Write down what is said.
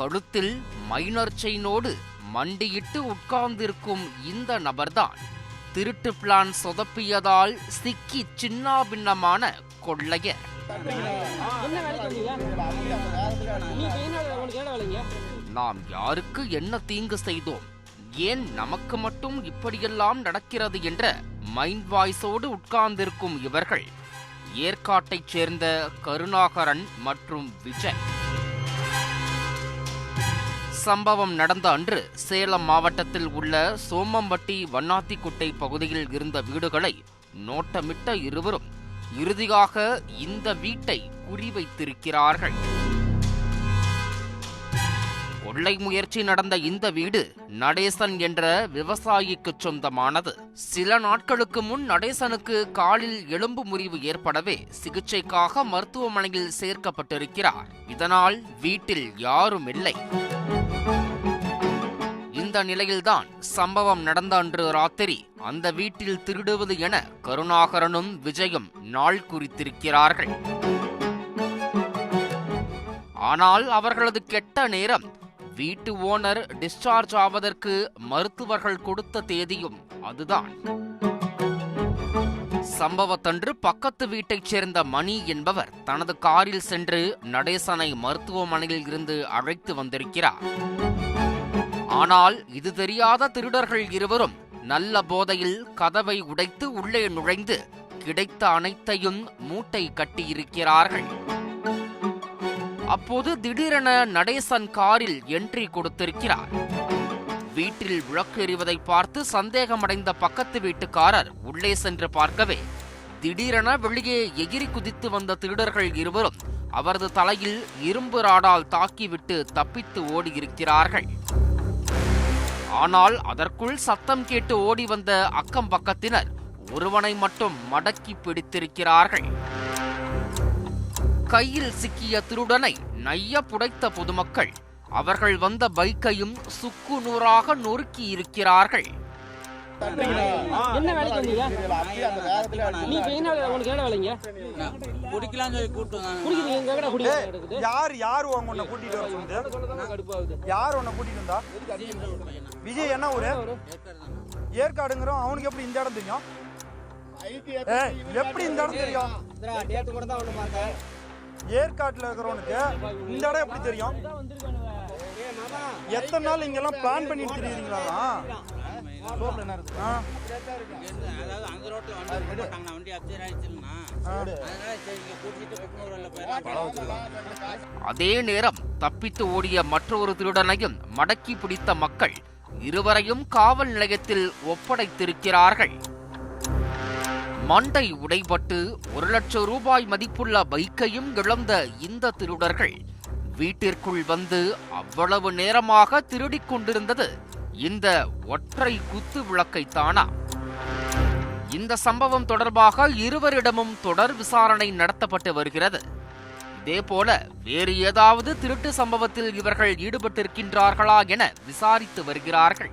கழுத்தில் மைனர் செயினோடு மண்டியிட்டு உட்கார்ந்திருக்கும் இந்த நபர்தான் திருட்டு பிளான் சொதப்பியதால் சிக்கி சின்னாபின்னமான கொள்ளையர். நாம் யாருக்கு என்ன தீங்கு செய்தோம்? ஏன் நமக்கு மட்டும் இப்படியெல்லாம் நடக்கிறது என்ற மைண்ட் வாய்ஸோடு உட்கார்ந்திருக்கும் இவர்கள் ஏற்காட்டைச் சேர்ந்த கருணாகரன் மற்றும் விஜய். சம்பவம் நடந்த அன்று சேலம் மாவட்டத்தில் உள்ள சோமம்பட்டி வண்ணாத்திக்குட்டை பகுதியில் இருந்த வீடுகளை நோட்டமிட்ட இருவரும் இறுதியாக இந்த வீட்டை குறிவைத்திருக்கிறார்கள். கொள்ளை முயற்சி நடந்த இந்த வீடு நடேசன் என்ற விவசாயிக்கு சொந்தமானது. சில நாட்களுக்கு முன் நடேசனுக்கு காலில் எலும்பு முறிவு ஏற்படவே சிகிச்சைக்காக மருத்துவமனையில் சேர்க்கப்பட்டிருக்கிறார். இதனால் வீட்டில் யாரும் இல்லை. இந்த நிலையில்தான் சம்பவம் நடந்த அன்று ராத்திரி அந்த வீட்டில் திருடுவது என கருணாகரனும் விஜயும் நாள் குறித்திருக்கிறார்கள். ஆனால் அவர்களது கெட்ட நேரம் வீட்டு ஓனர் டிஸ்சார்ஜ் ஆவதற்கு மருத்துவர்கள் கொடுத்த தேதியும் அதுதான். சம்பவத்தன்று பக்கத்து வீட்டைச் சேர்ந்த மணி என்பவர் தனது காரில் சென்று நடேசனை மருத்துவமனையில் இருந்து அழைத்து வந்திருக்கிறார். ஆனால் இது தெரியாத திருடர்கள் இருவரும் நல்ல போதையில் கதவை உடைத்து உள்ளே நுழைந்து கிடைத்த அனைத்தையும் மூட்டை கட்டியிருக்கிறார்கள். அப்போது திடீரென நடேசன் காரில் என்ட்ரி கொடுத்திருக்கிறார். வீட்டில் விளக்கு எறிவதை பார்த்து சந்தேகமடைந்த பக்கத்து வீட்டுக்காரர் உள்ளே சென்று பார்க்கவே திடீரென வெளியே எகிரி குதித்து வந்த திருடர்கள் இருவரும் அவரது தலையில் இரும்பு ராடால் தாக்கிவிட்டு தப்பித்து ஓடியிருக்கிறார்கள். ஆனால் அதற்குள் சத்தம் கேட்டு ஓடி வந்த அக்கம் பக்கத்தினர் ஒருவனை மட்டும் மடக்கி பிடித்திருக்கிறார்கள். கையில் சிக்கிய திருடனை நைய புடைத்த பொதுமக்கள் அவர்கள் வந்த பைக்கையும் சுக்கு நூறாக நொறுக்கி இருக்கிறார்கள் என்ன வேலைக்கு வந்தீங்க? நீ என்ன வேலை? உனக்கு என்ன வேலைங்க? குடிக்கலாம்னு சொல்லி வந்தாங்க குடிக்கிறீங்க எங்க கடை குடிக்க யார் யார் உங்க உன்னை கூட்டிட்டு வர கடுப்பாகுது. யார் உன்னை கூட்டிட்டு வந்தா? விஜய் என்ன ஊரு? ஏற்காடுங்கிறோம். அவனுக்கு எப்படி இந்த இடம் தெரியும்? எப்படி இந்த இடம் தெரியும்? கூட தான் பார்த்தேன் ஏற்காட்டுல இருக்கிறவனுக்கு இந்த இடம் எப்படி தெரியும்? எத்தனை நாள் இங்கெல்லாம் பிளான் பண்ணிட்டு அதாவது அந்த வண்டி விட வண்டி ஆயிடுச்சுன்னா அதனால சரி கூட்டிட்டு போயிடலாம் அதே நேரம் தப்பித்து ஓடிய மற்றொரு திருடனையும் மடக்கி பிடித்த மக்கள் இருவரையும் காவல் நிலையத்தில் ஒப்படைத்திருக்கிறார்கள். மண்டை உடைபட்டு ஒரு லட்சம் ரூபாய் மதிப்புள்ள பைக்கையும் இழந்த இந்த திருடர்கள் வீட்டிற்குள் வந்து அவ்வளவு நேரமாக திருடிக் கொண்டிருந்தது. இந்த ஒற்றை குத்து விளக்கைத்தானா இந்த சம்பவம் தொடர்பாக இருவரிடமும் தொடர் விசாரணை நடத்தப்பட்டு வருகிறது. இதேபோல வேறு ஏதாவது திருட்டு சம்பவத்தில் இவர்கள் ஈடுபட்டிருக்கின்றார்களா என விசாரித்து வருகிறார்கள்.